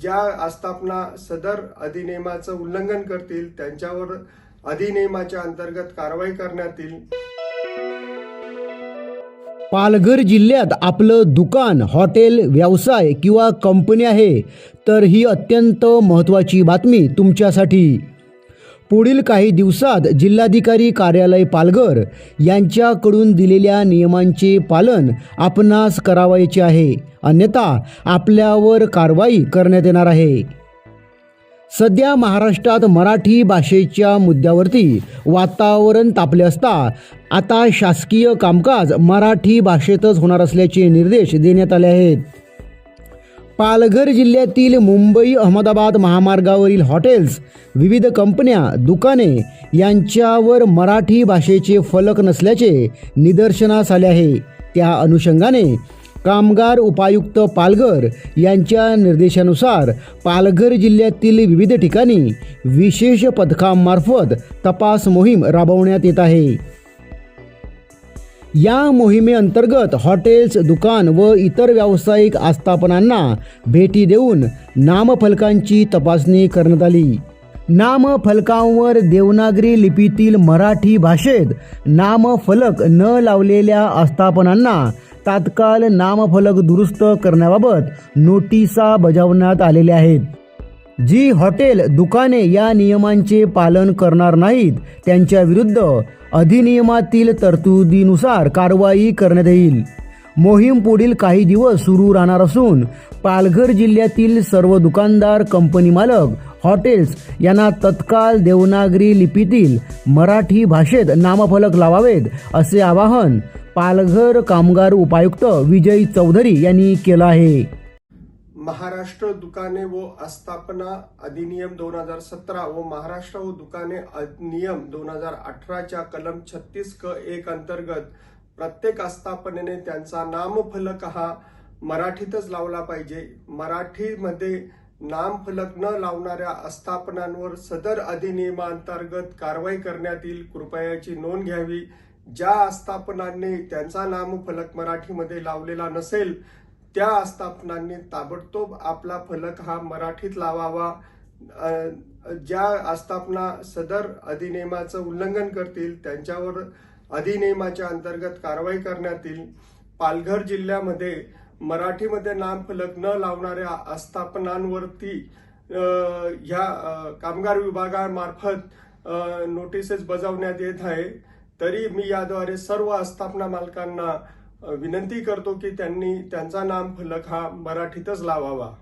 ज्या आस्थापना सदर अधिनियमाचं उल्लंघन करतील त्यांच्यावर अधिनियमाच्या अंतर्गत कारवाई करण्यात येईल. पालघर जिल्ह्यात आपलं दुकान हॉटेल व्यवसाय किंवा कंपनी आहे तर ही अत्यंत महत्त्वाची बातमी तुमच्यासाठी. पुढील काही दिवसात जिल्हाधिकारी कार्यालय पालघर यांच्याकडून दिलेल्या नियमांचे पालन आपणास करावायचे आहे. अन्यथा आपल्यावर कारवाई करण्यात येणार आहे. सध्या महाराष्ट्रात मराठी भाषेच्या मुद्द्यावरती वातावरण तापले असता आता शासकीय कामकाज मराठी भाषेतच होणार असल्याचे निर्देश देण्यात आले आहेत. पालघर जिल्ह्यातील मुंबई अहमदाबाद महामार्गावरील हॉटेल्स विविध कंपन्या दुकाने यांच्यावर मराठी भाषेचे फलक नसल्याचे निदर्शनास आले आहे. त्या अनुषंगाने कामगार उपायुक्त पालघर यांच्या निर्देशानुसार पालघर जिल्ह्यातील विविध ठिकाणी विशेष पथकामार्फत तपास मोहीम राबवण्यात येत आहे. या मोहिमेअंतर्गत हॉटेल्स दुकान व इतर व्यावसायिक आस्थापनांना भेटी देऊन नामफलकांची तपासणी करण्यात आली. नामफलकांवर देवनागरी लिपीतील मराठी भाषेत नामफलक न लावलेल्या आस्थापनांना तात्काळ नामफलक दुरुस्त करण्याबाबत नोटिसा बजावण्यात आलेल्या आहेत. जी हॉटेल दुकाने या नियमांचे पालन करणार नाहीत त्यांच्या विरुद्ध अधिनियमातील तरतुदीनुसार कारवाई करण्यात येईल. मोहीम पुढील काही दिवस सुरू राहणार असून पालघर जिल्ह्यातील सर्व दुकानदार कंपनी मालक हॉटेल्स यांना तत्काळ देवनागरी लिपीतील मराठी भाषेत नामफलक लावावेत असे आवाहन पालघर कामगार उपायुक्त विजय चौधरी यांनी केलं आहे. महाराष्ट्र दुकाने व आस्थापना अधिनियम दोन हजार सतरा व महाराष्ट्र व दुकाने अधिनियम दोन हजार अठराच्या कलम छत्तीस क एक अंतर्गत प्रत्येक आस्थापनेने त्यांचा नामफलक हा मराठीतच लावला पाहिजे. मराठीमध्ये नामफलक न लावणाऱ्या आस्थापनांवर सदर अधिनियमांतर्गत कारवाई करण्यात येईल कृपयाची नोंद घ्यावी. ज्या आस्थापनांनी त्यांचा नामफलक मराठीमध्ये लावलेला नसेल त्या आस्थापनांनी ताबडतोब आपला फलक हा मराठीत लावावा. ज्या आस्थापना सदर अधिनियमाचं उल्लंघन करतील त्यांच्यावर अधिनियमाच्या अंतर्गत कारवाई करण्यात येईल. पालघर जिल्ह्यामध्ये मराठीमध्ये नामफलक न लावणाऱ्या आस्थापनांवरती ह्या कामगार विभागामार्फत नोटिसेस बजावण्यात येत आहे. तरी मी याद्वारे सर्व आस्थापना मालकांना विनंती करतो की त्यांनी त्यांचा नाम फलक हा मराठीतच लावावा.